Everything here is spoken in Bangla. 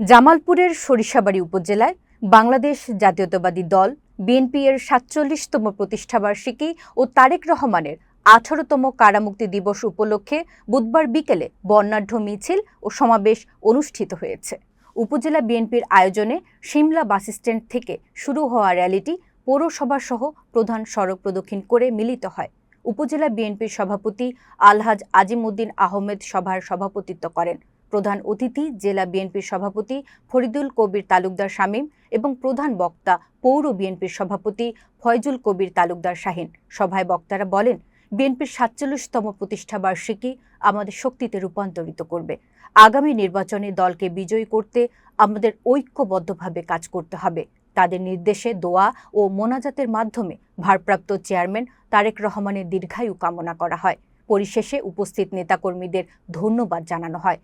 জামালপুরের সরিষাবাড়ি উপজেলায় বাংলাদেশ জাতীয়তাবাদী দল, বিএনপি এর সাতচল্লিশতম প্রতিষ্ঠাবার্ষিকী ও তারেক রহমানের আঠারোতম কারামুক্তি দিবস উপলক্ষে বুধবার বিকেলে বর্ণাঢ্য মিছিল ও সমাবেশ অনুষ্ঠিত হয়েছে। উপজেলা বিএনপির আয়োজনে সিমলা বাসস্ট্যান্ড থেকে শুরু হওয়া র্যালিটি পৌরসভা সহ প্রধান সড়ক প্রদক্ষিণ করে মিলিত হয়। উপজেলা বিএনপির সভাপতি আলহাজ আজিমউদ্দিন আহমেদ সভার সভাপতিত্ব করেন। প্রধান অতিথি জেলা বিএনপির সভাপতি ফরিদুল কবির তালুকদার শামীম এবং প্রধান বক্তা পৌর বিএনপির সভাপতি ফয়জুল কবির তালুকদার শাহিন। সভায় বক্তারা বলেন, বিএনপির সাতচল্লিশতম প্রতিষ্ঠা বার্ষিকী আমাদের শক্তিতে রূপান্তরিত করবে। আগামী নির্বাচনে দলকে বিজয়ী করতে আমাদের ঐক্যবদ্ধভাবে কাজ করতে হবে। তাদের নির্দেশে দোয়া ও মোনাজাতের মাধ্যমে ভারপ্রাপ্ত চেয়ারম্যান তারেক রহমানের দীর্ঘায়ু কামনা করা হয়। পরিশেষে উপস্থিত নেতাকর্মীদের ধন্যবাদ জানানো হয়।